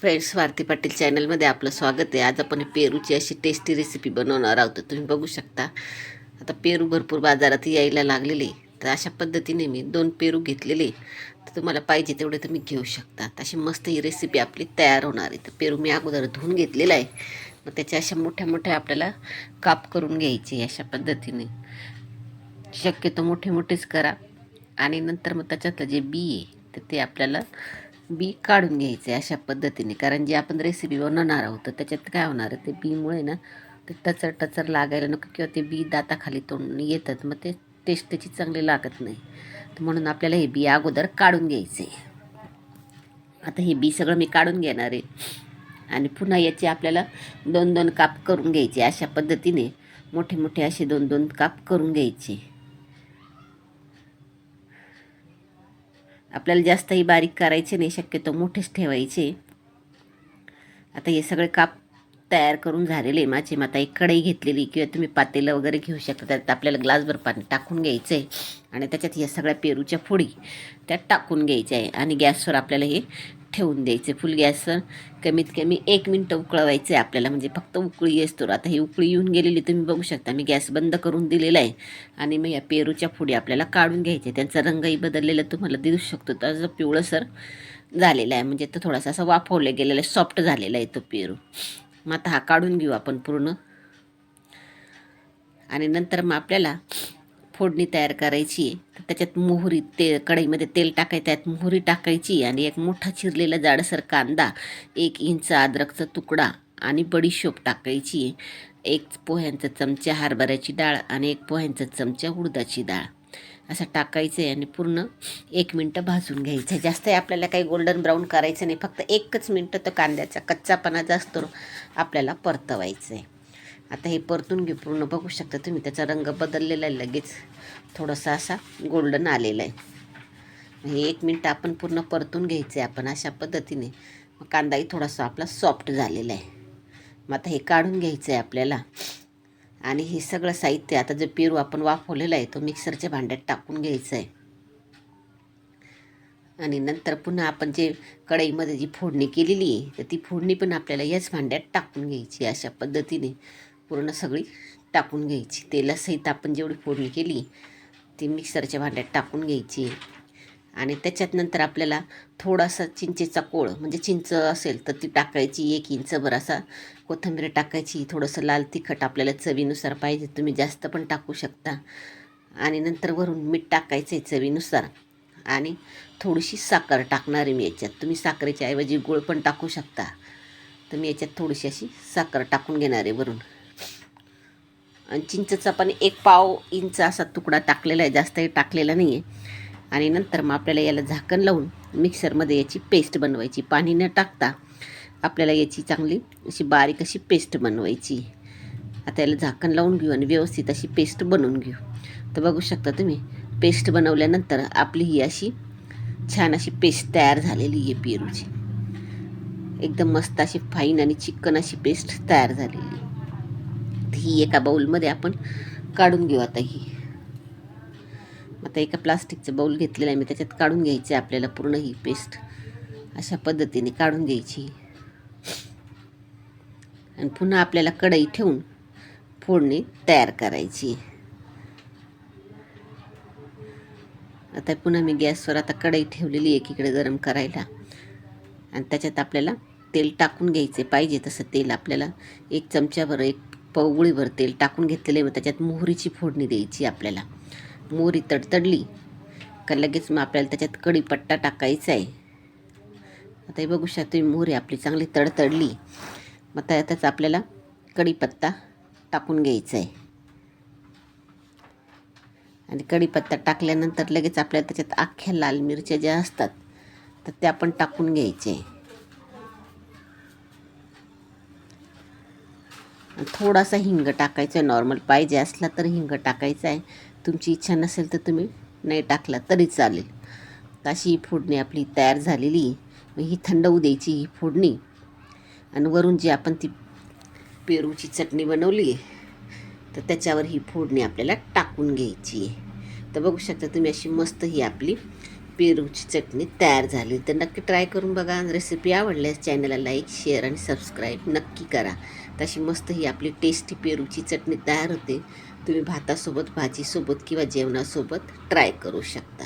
Friends स्वार्थी पाटील चॅनलमध्ये आपलं स्वागत आहे. आज आपण पेरूची अशी टेस्टी रेसिपी बनवणार आहोत. तर तुम्ही बघू शकता. आता पेरू भरपूर बाजारात यायला लागलेले तर अशा पद्धतीने मी दोन पेरू घेतलेले तर तुम्हाला पाहिजे तेवढे तुम्ही घेऊ शकता. अशी मस्त ही रेसिपी आपली तयार होणार आहे. तर पेरू मी अगोदर धुवून घेतलेला आहे. मग त्याच्या अशा मोठ्या मोठ्या आपल्याला काप करून घ्यायचे अशा पद्धतीने. शक्यतो मोठे मोठेच करा. आणि नंतर मग त्याच्यातलं जे बी आहे तर ते आपल्याला बी काढून घ्यायचे अशा पद्धतीने. कारण जे आपण रेसिपी बनवणार आहोत तर त्याच्यात काय होणार आहे? ते बीमुळे ना ते टचर टचर लागायला नको किंवा ते बी दाताखाली तोंड येतात मग ते टेस्ट त्याची चांगली लागत नाही. तर म्हणून आपल्याला हे बी अगोदर काढून घ्यायचे आता हे बी सगळं मी काढून घेणार आहे. आणि पुन्हा याचे आपल्याला दोन दोन काप करून घ्यायचे अशा पद्धतीने. मोठे मोठे असे दोन दोन काप करून घ्यायचे. आपल्याला जास्तही बारीक करायचे नाही शक्यतो मोठेच ठेवायचे. आता हे सगळे काप तयार करून झालेले आहे माझे. मग आता एक कढई घेतलेली किंवा तुम्ही पातेलं वगैरे घेऊ शकता. त्यात आपल्याला ग्लासभर पाणी टाकून घ्यायचं आहे आणि त्याच्यात या सगळ्या पेरूच्या फोडी त्यात टाकून घ्यायच्या आहे. आणि गॅसवर आपल्याला हे ठेवून द्यायचे. फुल गॅसवर कमीत कमी एक मिनटं उकळवायचं आहे आपल्याला. म्हणजे फक्त उकळी असतो. आता ही उकळी येऊन गेलेली तुम्ही बघू शकता. मी गॅस बंद करून दिलेला आहे. आणि मग या पेरूच्या फोडी आपल्याला काढून घ्यायचे. त्यांचा रंगही बदललेला तुम्हाला दिसू शकतो. तर असं पिवळसर झालेला आहे. म्हणजे तो थोडासा असा वाफवला गेलेला आहे. सॉफ्ट झालेला आहे तो पेरू. मग आता हा काढून घेऊ आपण पूर्ण. आणि नंतर मग आपल्याला फोडणी तयार करायची. आहे तर त्याच्यात मोहरी ते कढईमध्ये तेल टाकायचं त्यात मोहरी टाकायची आणि एक मोठा चिरलेला जाडसर कांदा एक इंच अद्रकचा तुकडा आणि बडीशोप टाकायची. एक पोह्यांचा चमचा हरभऱ्याची डाळ आणि एक पोह्यांचा चमचा उडदाची डाळ. असं टाकायचं आहे आणि पूर्ण एक मिनटं भाजून घ्यायचं. आहे जास्त आपल्याला काही गोल्डन ब्राऊन करायचं नाही. फक्त एकच मिनटं तर कांद्याचा कच्चापणा जास्त आपल्याला परतवायचं आहे. आता हे परतून घेऊ पूर्ण बघू शकता तुम्ही. त्याचा रंग बदललेला आहे लगेच. थोडासा असा गोल्डन आलेला आहे. हे एक मिनटं आपण पूर्ण परतून घ्यायचं आहे आपण अशा पद्धतीने. मग कांदाही थोडासा आपला सॉफ्ट झालेला आहे. मग आता हे काढून घ्यायचं आहे आपल्याला. आणि हे सगळं साहित्य आता जो पेरू आपण वाफवलेला आहे तो मिक्सरच्या भांड्यात टाकून घ्यायचा आहे आणि नंतर पुन्हा आपण जे कढईमध्ये जी फोडणी केलेली आहे तर ती फोडणी पण आपल्याला याच भांड्यात टाकून घ्यायची अशा पद्धतीने. पूर्ण सगळी टाकून घ्यायची. तेलासहित आपण जेवढी फोडणी केली ती मिक्सरच्या भांड्यात टाकून घ्यायची. आणि त्याच्यात नंतर आपल्याला थोडासा चिंचेचा कोळ म्हणजे चिंच असेल तर ती टाकायची एक इंचभर असा कोथिंबीर टाकायची थोडंसं लाल तिखट आपल्याला चवीनुसार पाहिजे तुम्ही जास्त पण टाकू शकता. आणि नंतर वरून मीठ टाकायचं आहे चवीनुसार. आणि थोडीशी साखर टाकणार आहे मी याच्यात. तुम्ही साखरेच्या ऐवजी गुळ पण टाकू शकता. तर मी याच्यात थोडीशी अशी साखर टाकून घेणार आहे वरून. चिंचचा पण एक पाव इंच असा तुकडा टाकलेला आहे जास्तही टाकलेला नाही आहे आणि नंतर मग आपल्याला याला झाकण लावून मिक्सरमध्ये याची पेस्ट बनवायची. पाणी न टाकता आपल्याला याची चांगली अशी बारीक अशी पेस्ट बनवायची. आता याला झाकण लावून घेऊ आणि व्यवस्थित अशी पेस्ट बनवून घेऊ. तर बघू शकता तुम्ही पेस्ट बनवल्यानंतर आपली ही अशी छान अशी पेस्ट तयार झालेली आहे पेरूची. एकदम मस्त अशी फाईन आणि चिकन अशी पेस्ट तयार झालेली ही एका बाऊलमध्ये आपण काढून घेऊ आता ही. आता एका प्लास्टिकचं बाऊल घेतलेलं आहे मी त्याच्यात काढून घ्यायचं आहे आपल्याला पूर्ण ही पेस्ट. अशा पद्धतीने काढून घ्यायची आणि पुन्हा आपल्याला कढई ठेवून फोडणी तयार करायची. आता पुन्हा मी गॅसवर आता कढई ठेवलेली आहे एकीकडे गरम करायला. आणि त्याच्यात आपल्याला तेल टाकून घ्यायचे पाहिजे तसं तेल आपल्याला एक चमच्यावर एक पवळीवर तेल टाकून घेतलेले मग त्याच्यात मोहरीची फोडणी द्यायची आपल्याला. मोहरी तडतडली का लगेच मग आपल्याला त्याच्यात कढीपत्ता टाकायचा आहे. आता हे बघू शकता तुम्ही मोहरी आपली चांगली तडतडली. मग त्यातच आपल्याला कढीपत्ता टाकून घ्यायचा आहे. आणि कढीपत्ता टाकल्यानंतर लगेच आपल्याला त्याच्यात अख्ख्या लाल मिरच्या ज्या असतात तर त्या पण टाकून घ्यायचे थोडासा हिंग टाकायचा आहे. नॉर्मल पाहिजे असला तर हिंग टाकायचा आहे. तुमची इच्छा नसेल तर तुम्ही नाही टाकला तरी चालेल. तर अशी ही फोडणी आपली तयार झालेली मग ही थंड होऊ द्यायची ही फोडणी. आणि वरून जी आपण ती पेरूची चटणी बनवली आहे तर त्याच्यावर ही फोडणी आपल्याला टाकून घ्यायची आहे. तर बघू शकता तुम्ही अशी मस्त ही आपली पेरूची चटणी तयार झाली. तर नक्की ट्राय करून बघा. रेसिपी आवडल्यास चॅनलला लाईक शेअर आणि सबस्क्राईब नक्की करा. तशी मस्त ही आपली टेस्टी पेरूची चटणी तयार होते. तुम्ही भातासोबत भाजीसोबत किंवा जेवणासोबत ट्राय करू शकता.